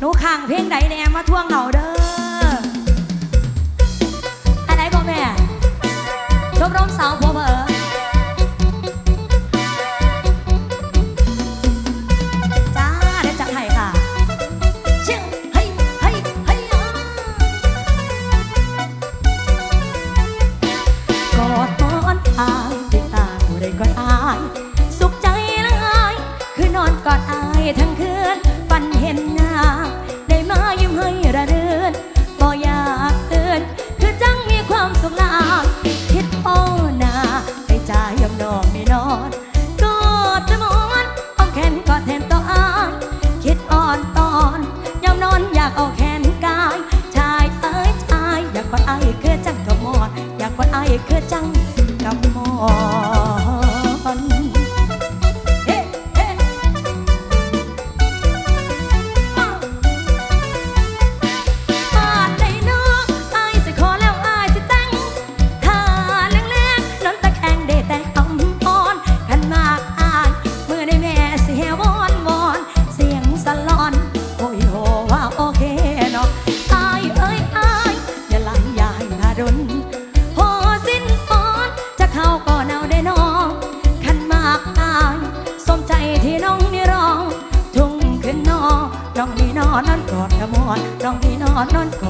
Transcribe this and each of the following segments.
หนูขังเพลงไหนแน่มาท่วงเหนาเด้อ อนร้องพี่นอนนอนกอ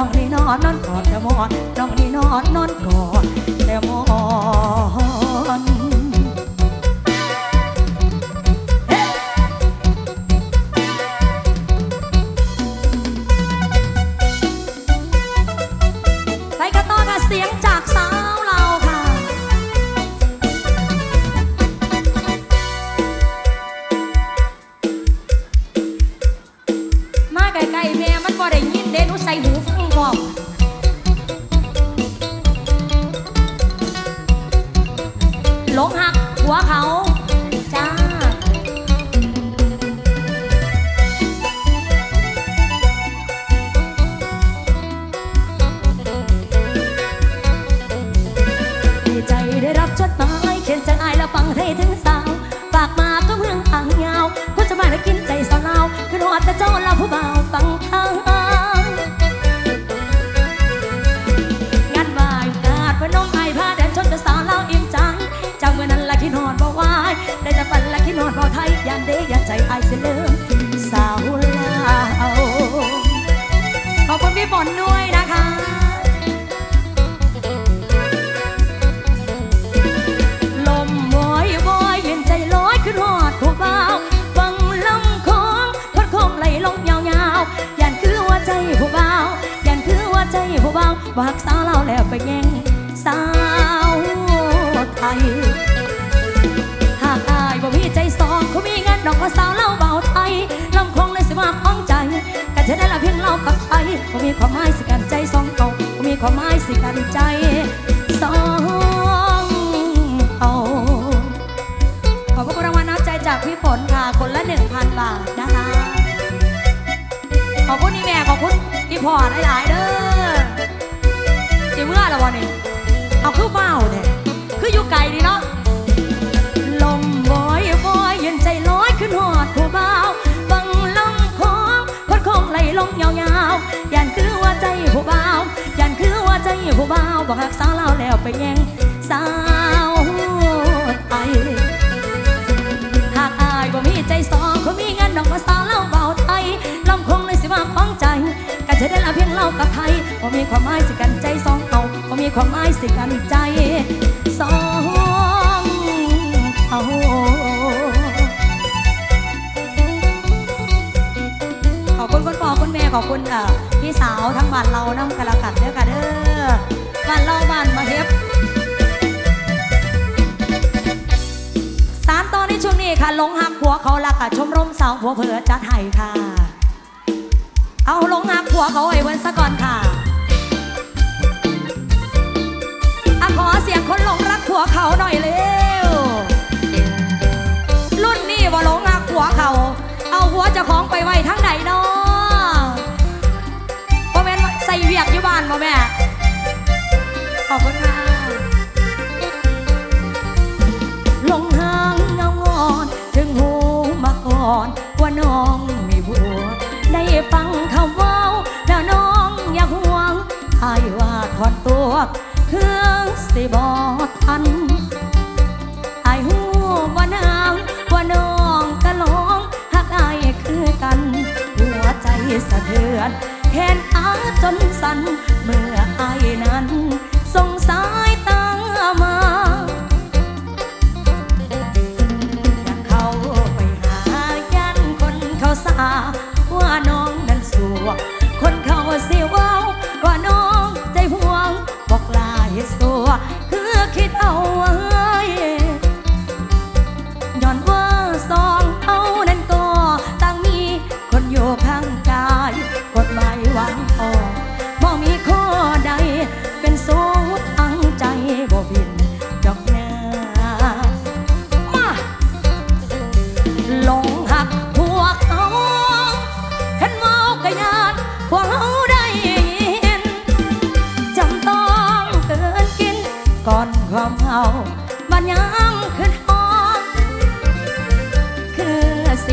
น้องนี่นอนนอนกอดแต่มอนน้องนี่นอนนอนกอดแต่มอนไปกันอกัเสียงจากสาวเราค่ะ มาใกล้ๆแม่มันบ่ได้ยินเด้หนูใส่หู หลงหักหัวเขา บาทนะคะขอบคุณนี่แม่ขอบคุณอี่พ่อหลายๆเด้อจะเมื่อละวันนี้เอาคือเฝ้าเนี่ยคืออยู่ไกลดีเนาะลมบอยบอยเย็นใจลอยขึ้นหอดผู้เบาบังลมของพดคงไหลลงยาวยาวยันคือว่าใจผู้เบายันคือว่าใจผู้เบาบอกหักสาวเล่าแล้วไปแย่งสาวไอ เล่ากับไทยบ่มีความหมายสิกันใจสองเฮาบ่มีความหมายสิกันใจสองเฮาขอบคุณคุณพ่อคุณแม่ขอบคุณอ่อพี่สาวทั้งบ้านเรานำกระกันเด้อค่ะเด้อบ้านเราบ้านมาเฮฟสามตอนในช่วงนี้ค่ะลงหักหัวเขาละค่ะชมรมสาวหัวเพื่อจัดให้ค่ะ เอาลงหักผัวเขาไอ้เวันสะก่อนค่ะอะขอเสียงคนหลงรักผัวเขาหน่อยเร็ว รุ่นนี้ว่าหลงหักผัวเขา เอาหัวจะของไปไว้ทั้งไหนเนาะพ่อแม่ใส่เวียกยู่บ้านพ่อแม่ ขอบคุณค่ะลงหางเงางอน ถึงหูมาก่อนว่าน้อง ขอดตัวเครื่องสิบอทันไอหูว่านางว่าน้องกะลองหักไอคือกัน หัวใจสะเทือนแขนอาจนสั่นเมื่อไอนั้นสงสายตามาอยากเขาไปหายันคนเขาสาว่าน้องนั้นสัวคนเขาเสียว่าว่าน้อง は。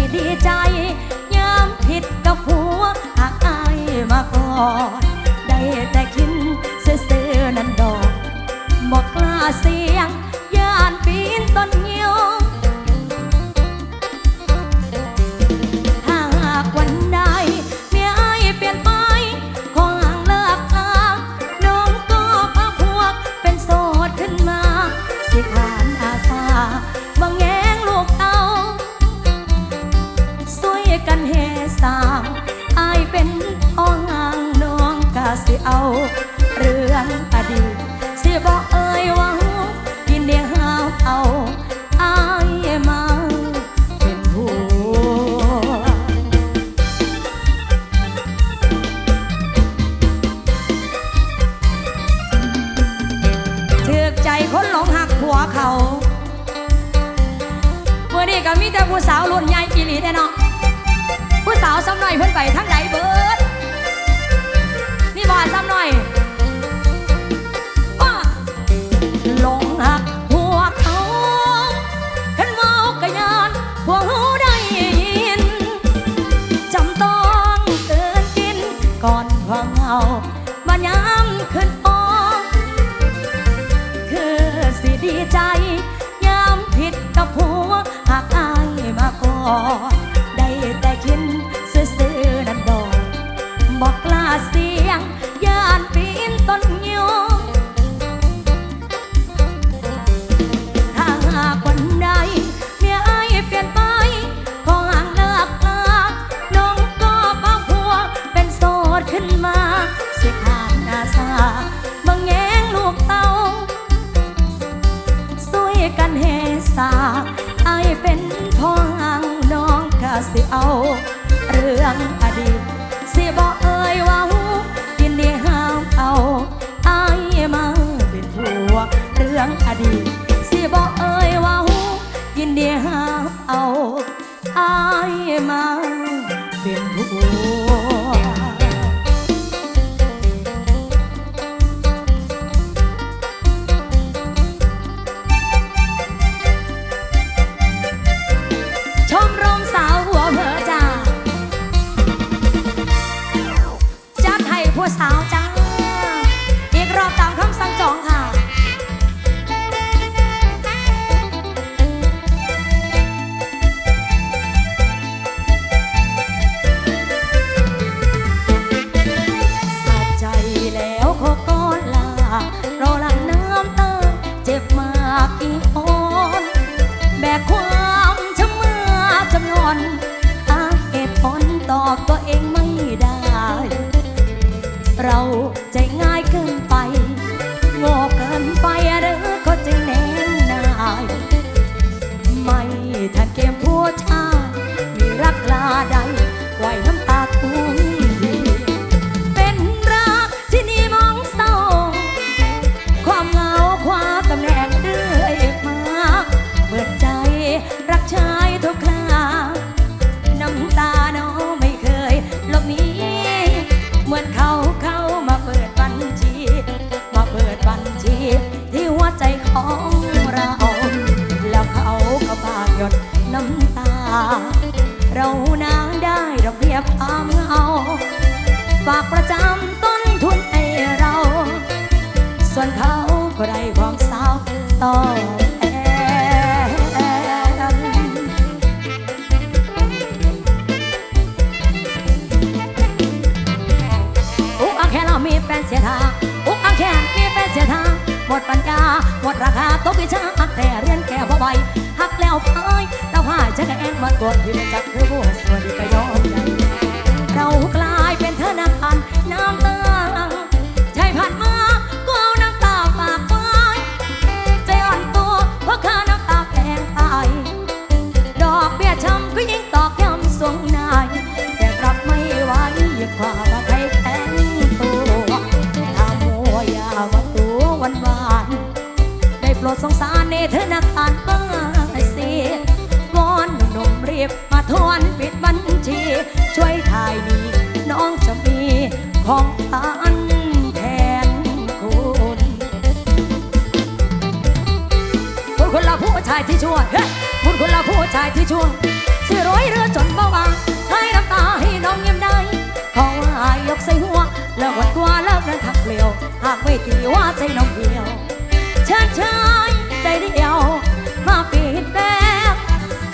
ิดีใจยามผิดกับหัวหากอายมาก่อนีใจยามผิดกับผัวหากอายมาก่อน หมดปัญญา หมดราคาตกวิชาหักแต่เรียนแก่บ่ไหวหักแล้วพายเราพายจะแกเองมาตัวที่เป็นจักคือายที่ชั่วเฮ้คุณคนละผู้ชายที่ชั่วสิร้อยเรือจนเบาบางให้น้ำตาให้น้องเงียบได้เพราะว่ายกใส่หัวเลิกวัดตัวเลิกเรื่องขับเกลียว หากไม่ตีว่าใจน้องเดียวเชิญชายใจเดียว มาปิดแบบ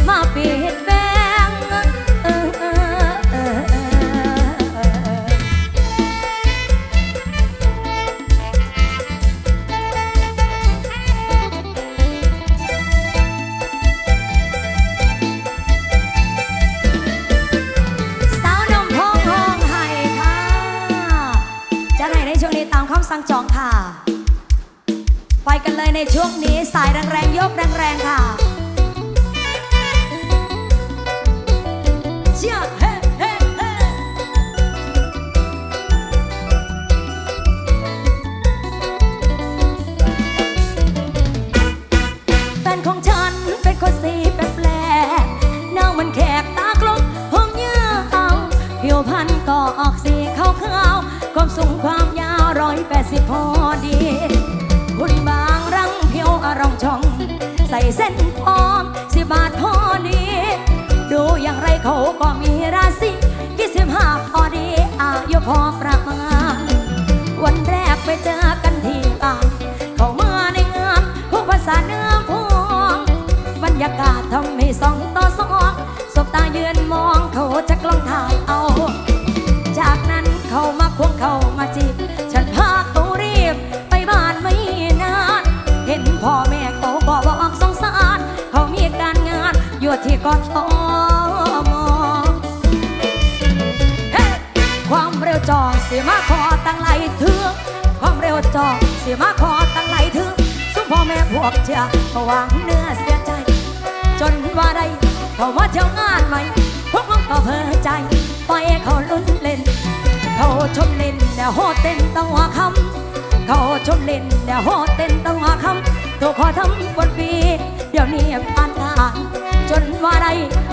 มาปิดแบบ จะไหนในช่วงนี้ตามคำสั่งจองค่ะ ไปกันเลยในช่วงนี้สายแรงๆ ยกแรงๆ ค่ะเชียเฮ้เฮ้เฮ้แฟนของฉันเป็นคนสีแปลกๆน้าเหมันแขกต เส้นพอมสิบบาทพอนี้ ดูอย่างไรเขาก็มีราศี พวกเจ้าก็วางเนื้อเสียใจ จนว่าได้เขามาเที่ยวงานใหม่ พวกมันก็เพอใจปล่อยเขาลุ้นเล่น เขาชมเล่นแต่โหดเต้นตั้งหัวคำเขาชมเล่นแต่โหดเต้นตั้งหัวคำตัวขอทำบนปีเดี๋ยวนี้ผ่านงาจนว่าได้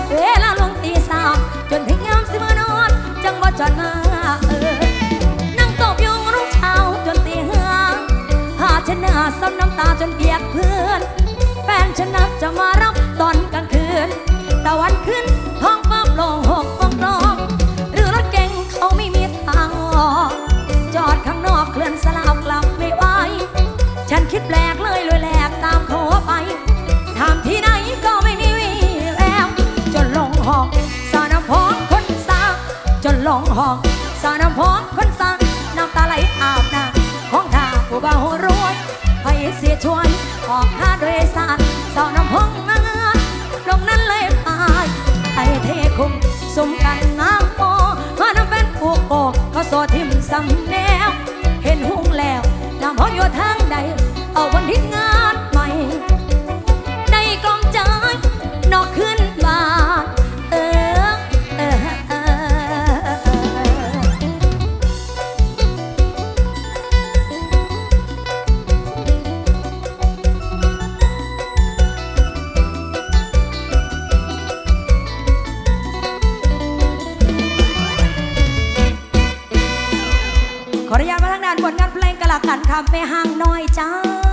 เวลาลงตีสามจนถึงยามสิมานอนจังว่าจอดมา ซ้ำน้ำตาจนเปียกเพื่อน แฟนฉันนัดจะมารับตอนกลางคืน ตะวันขึ้นท้องฟ้าโปร่งหกฟองรองหรือรถเก๋งเขาไม่มีทางออกจอดข้างนอกเคลื่อนสลาวกลับไม่ไหวฉันคิดแปลกเลยเลยแหลกตามเขาไปถามที่ไหนก็ไม่มีวี่แววจนลงห้องสาน้ำพองคนสาวจนลงห้อง ออกค่าโดยสารสาวน้ำพงงานลงนั้นเลยตายไอเทคุมสุมกันงามโมมาน้ำเป็นผูกโอกก็โซทิมสำแนว เห็นหุงแล้วน้ำพองอยู่ทางใด เอาวันที่งาน กันครับแม่หางน้อยจ้า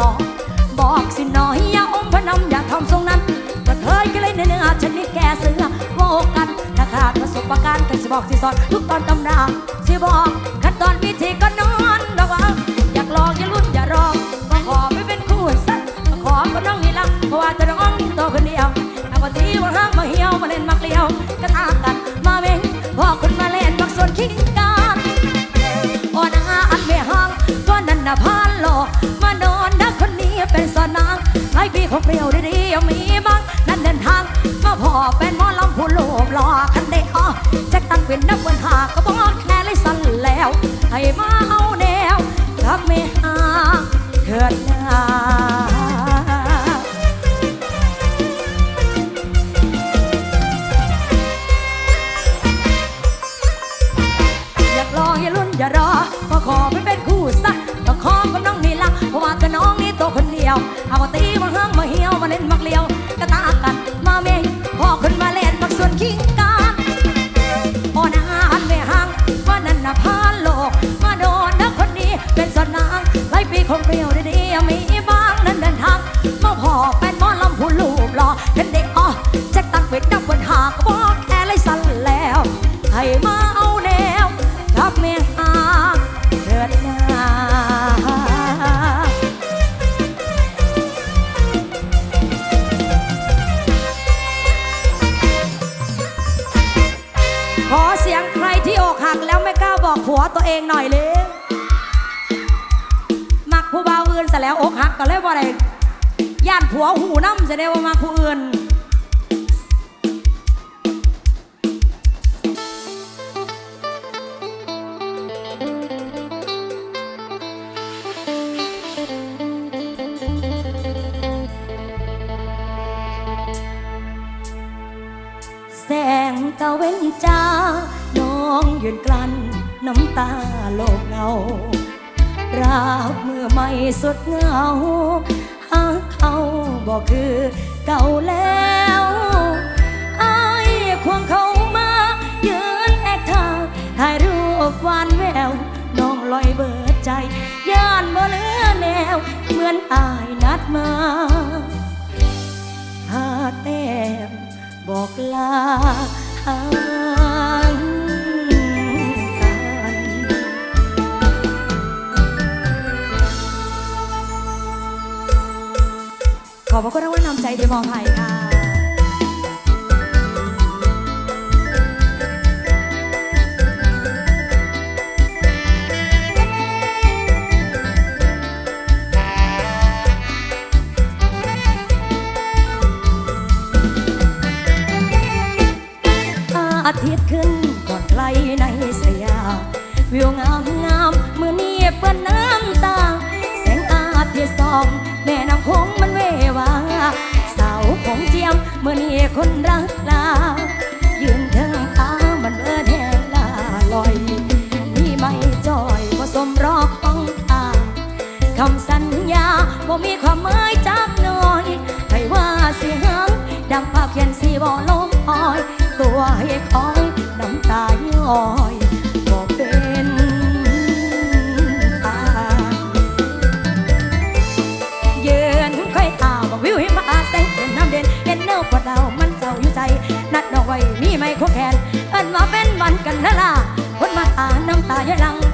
ลอก บอกสิน้อยอย่าอมพนมอย่าทำทรงนั้นกระเทยก็เลยเนื้อฉันนี่แกเสือโวกันถ้าขาดประสบการณ์ก็จะบอกสิสอนทุกตอนตำราสิบอกขั้นตอนวิธีก็น้อย เป็นนักวันหาก็บอกแค่เลยสั่นแล้ว ให้มา ตะเว้นจ้า น้องยืนกลั้นน้ำตาโลกเงาราบเมื่อไม่สดเงาหาเขาบอกคือเก่าแล้วไอ้ควงเขามายืนแอคท่าถ่ายรูปวานแวว น้องลอยเบิดใจ ย่านบ่เลือแนว เหมือนอายนัดมาหาแต้มบอกลา ขอบพระคุณรางวัลนำใจเดมอภัยค่ะ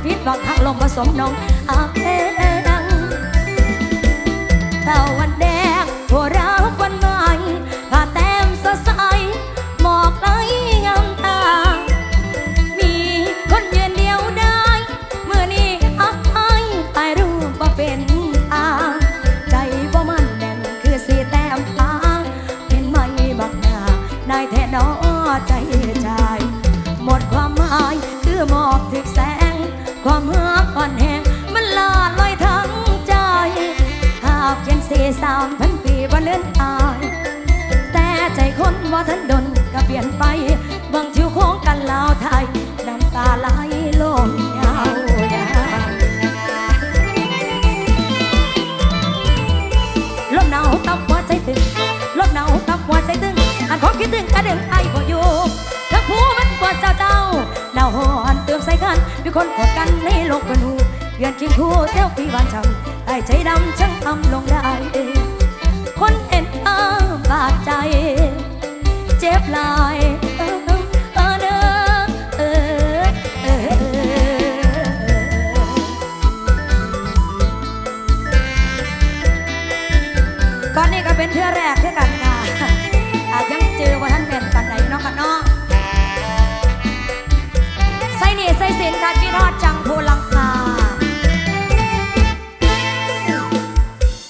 ผิดหวังหักลมผสมนองอาเพนังเต่า ว่าท่านดนก็เปลี่ยนไปบางทิวของกันลาวไทยน้ำตาไหลลงยาวยาลมหนาวตับหัวใจตึงลมหนาวตับหัวใจตึงอันของคิดถึงกระดึงไอ้บ่อยู่ทั้าผู้มันกว่าเจ้าเจ้าหนาวหอนเตืองใส่กันมีคนกดกันในโลกบนูเยือนคิงคู่เที่ยวฟีวานช่ำไอ้ใจดำช่างทำลงได้คนเอ็นอาบาดใจ เจ็บลาย